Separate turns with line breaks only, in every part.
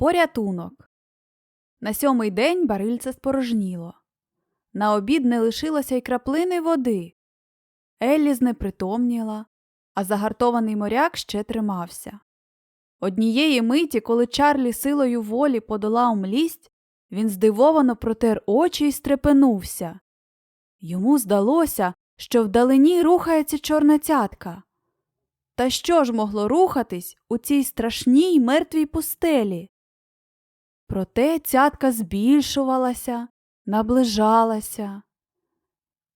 Порятунок. На сьомий день барильце спорожніло. На обід не лишилося й краплини води. Еллі знепритомніла, а загартований моряк ще тримався. Однієї миті, коли Чарлі силою волі подолав млість, він здивовано протер очі й стрепенувся. Йому здалося, що вдалині рухається чорна цятка. Та що ж могло рухатись у цій страшній мертвій пустелі? Проте цятка збільшувалася, наближалася.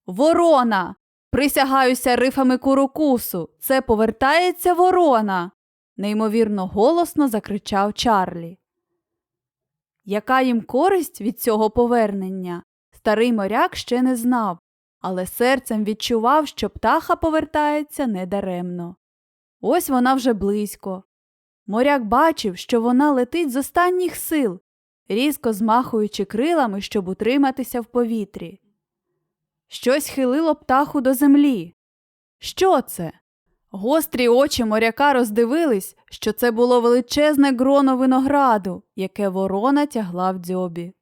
Ворона! Присягаюся рифами курукусу. Це повертається ворона. неймовірно голосно закричав Чарлі. Яка їм користь від цього повернення? Старий моряк ще не знав, але серцем відчував, що птаха повертається недаремно. Ось вона вже близько. Моряк бачив, що вона летить з останніх сил, різко змахуючи крилами, щоб утриматися в повітрі. Щось хилило птаху до землі. Що це? Гострі очі моряка роздивились, що це було величезне гроно винограду, яке ворона тягла в дзьобі.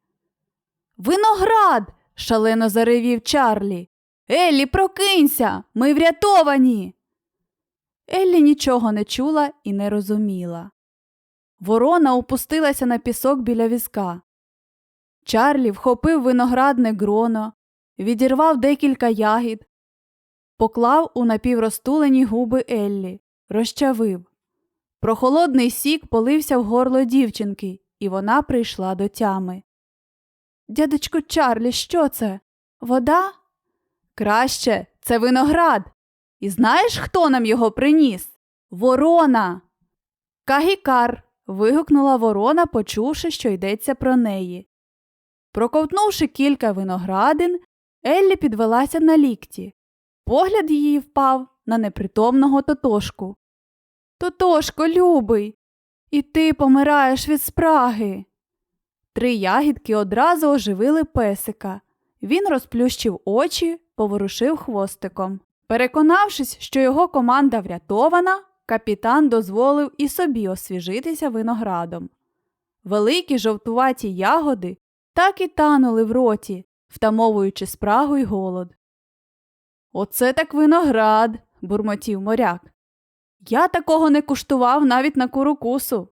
Виноград. шалено заревів Чарлі. Еллі, прокинься! Ми врятовані. Еллі нічого не чула і не розуміла. Ворона опустилася на пісок біля візка. Чарлі вхопив виноградне гроно, відірвав декілька ягід, поклав у напівростулені губи Еллі, розчавив. Прохолодний сік полився в горло дівчинки, і вона прийшла до тями. Дядечко Чарлі, що це? Вода? Краще, це виноград. І знаєш, хто нам його приніс? Ворона. Кагікар. Вигукнула ворона, почувши, що йдеться про неї. Проковтнувши кілька виноградин, Еллі підвелася на лікті. Погляд її впав на непритомного Тотошку. Тотошко, любий, і ти помираєш від спраги. Три ягідки одразу оживили песика. Він розплющив очі, поворушив хвостиком. Переконавшись, що його команда врятована, капітан дозволив і собі освіжитися виноградом. Великі жовтуваті ягоди так і танули в роті, втамовуючи спрагу й голод. Оце так виноград, бурмотів моряк. Я такого не куштував навіть на курукусу.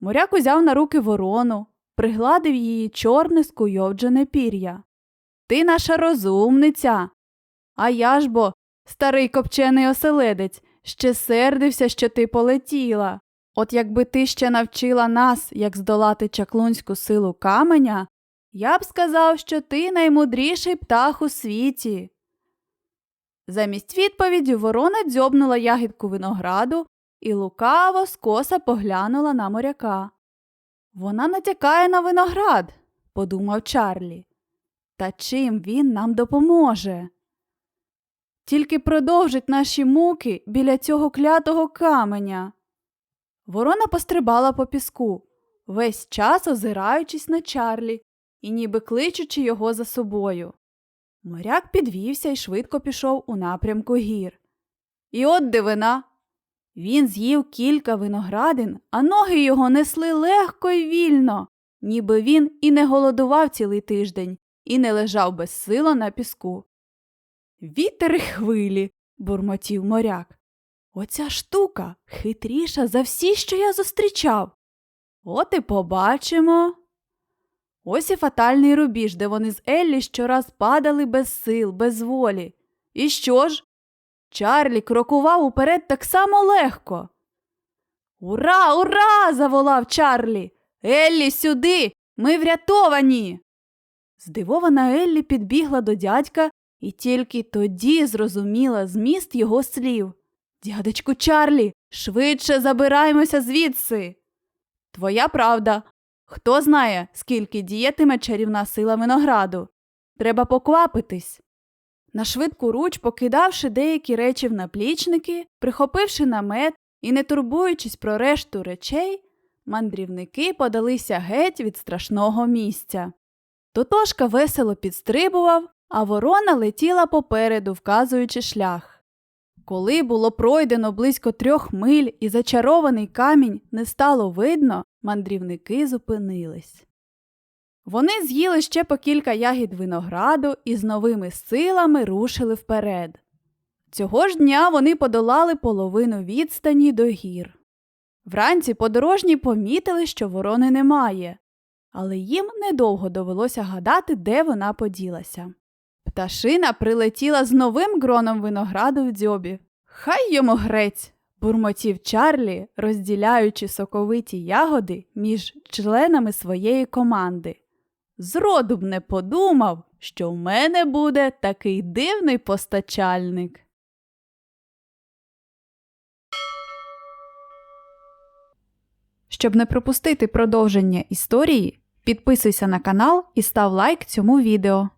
Моряк узяв на руки ворону, пригладив її чорне скуйовджене пір'я. Ти наша розумниця. А я ж бо, старий копчений оселедець, ще сердився, що ти полетіла. От якби ти ще навчила нас, як здолати чаклунську силу каменя, я б сказав, що ти наймудріший птах у світі. Замість відповіді ворона дзьобнула ягідку винограду і лукаво скоса поглянула на моряка. Вона натякає на виноград, подумав Чарлі. Та чим він нам допоможе? Тільки продовжить наші муки біля цього клятого каменя. Ворона пострибала по піску, весь час озираючись на Чарлі і ніби кличучи його за собою. Моряк підвівся і швидко пішов у напрямку гір. І от дивина. Він з'їв кілька виноградин, а ноги його несли легко й вільно, ніби він і не голодував цілий тиждень, і не лежав безсило на піску. Вітер і хвилі, бурмотів моряк. Оця штука хитріша за всі, що я зустрічав. От і побачимо. Ось і фатальний рубіж, де вони з Еллі щораз падали без сил, без волі. І що ж? Чарлі крокував уперед так само легко. Ура, ура! заволав Чарлі. Еллі, сюди! Ми врятовані. Здивована Еллі підбігла до дядька і тільки тоді зрозуміла зміст його слів. Дядечку Чарлі, швидше забираємося звідси. Твоя правда. Хто знає, скільки діятиме чарівна сила винограду. Треба поквапитись. На швидку руч, покидавши деякі речі в наплічники, прихопивши намет і не турбуючись про решту речей, мандрівники подалися геть від страшного місця. Тотошка весело підстрибував, а ворона летіла попереду, вказуючи шлях. Коли було пройдено близько трьох миль і зачарований камінь не стало видно, мандрівники зупинились. Вони з'їли ще по кілька ягід винограду і з новими силами рушили вперед. Цього ж дня вони подолали половину відстані до гір. Вранці подорожні помітили, що ворони немає, але їм недовго довелося гадати, де вона поділася. Пташина прилетіла з новим гроном винограду в дзьобі. Хай йому грець, бурмотів Чарлі, розділяючи соковиті ягоди між членами своєї команди. Зроду б не подумав, що в мене буде такий дивний постачальник. Щоб не пропустити продовження історії, підписуйся на канал і став лайк цьому відео.